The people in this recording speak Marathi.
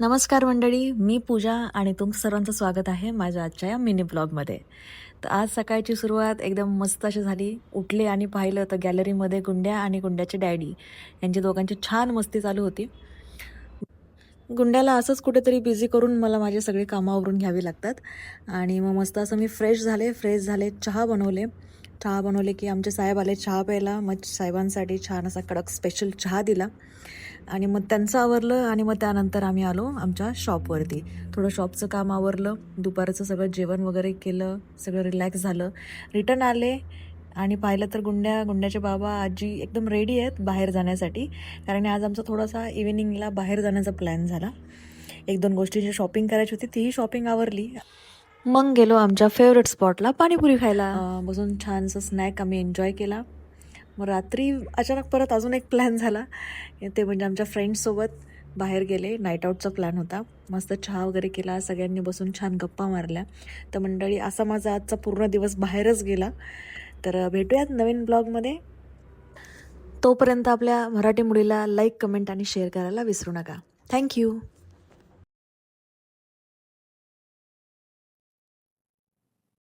नमस्कार मंडळी मी पूजा आणि तुम सर्वांचं स्वागत आहे माझ्या आजच्या या मिनी ब्लॉगमध्ये. तर आज सकाळची सुरुवात एकदम मस्त अशी झाली. उठले आणि पाहिलं तर गॅलरीमध्ये गुंड्या आणि गुंड्याचे डॅडी यांची दोघांची छान मस्ती चालू होती. गुंड्याला असंच कुठेतरी बिझी करून मला माझे सगळे कामावरून घ्यावी लागतात. आणि मग मस्त असं मी फ्रेश झाले फ्रेश झाले चहा बनवले. चहा बनवले की आमचे साहेब आले चहा प्यायला. मग साहेबांसाठी छान असा कडक स्पेशल चहा दिला. आणि मग त्यांचं आवरलं आणि मग त्यानंतर आम्ही आलो आमच्या शॉपवरती थोडं शॉपचं काम आवरलं. दुपारचं सगळं जेवण वगैरे केलं. सगळं रिलॅक्स झालं. रिटर्न आले आणि पाहिलं तर गुंड्या गुंड्याचे बाबा आजी एकदम रेडी आहेत बाहेर जाण्यासाठी. कारण आज आमचा थोडासा इव्हिनिंगला बाहेर जाण्याचा प्लॅन झाला. एक दोन गोष्टींची शॉपिंग करायची होती तीही शॉपिंग आवरली. मग गेलो आमच्या फेवरेट स्पॉटला पाणीपुरी खायला. बसून छानसा स्नॅक आम्ही एन्जॉय केला. मग रात्री अचानक परत अजून एक प्लॅन झाला. ते म्हणजे आमच्या फ्रेंड्ससोबत बाहेर गेले. नाईट आऊटचा प्लॅन होता. मस्त चहा वगैरे केला. सगळ्यांनी बसून छान गप्पा मारल्या. तर मंडळी असा माझा आजचा पूर्ण दिवस बाहेरच गेला. तर भेटूयात नवीन ब्लॉगमध्ये तोपर्यंत आपल्या मराठी मुलीला लाईक कमेंट आणि शेअर करायला विसरू नका. थँक्यू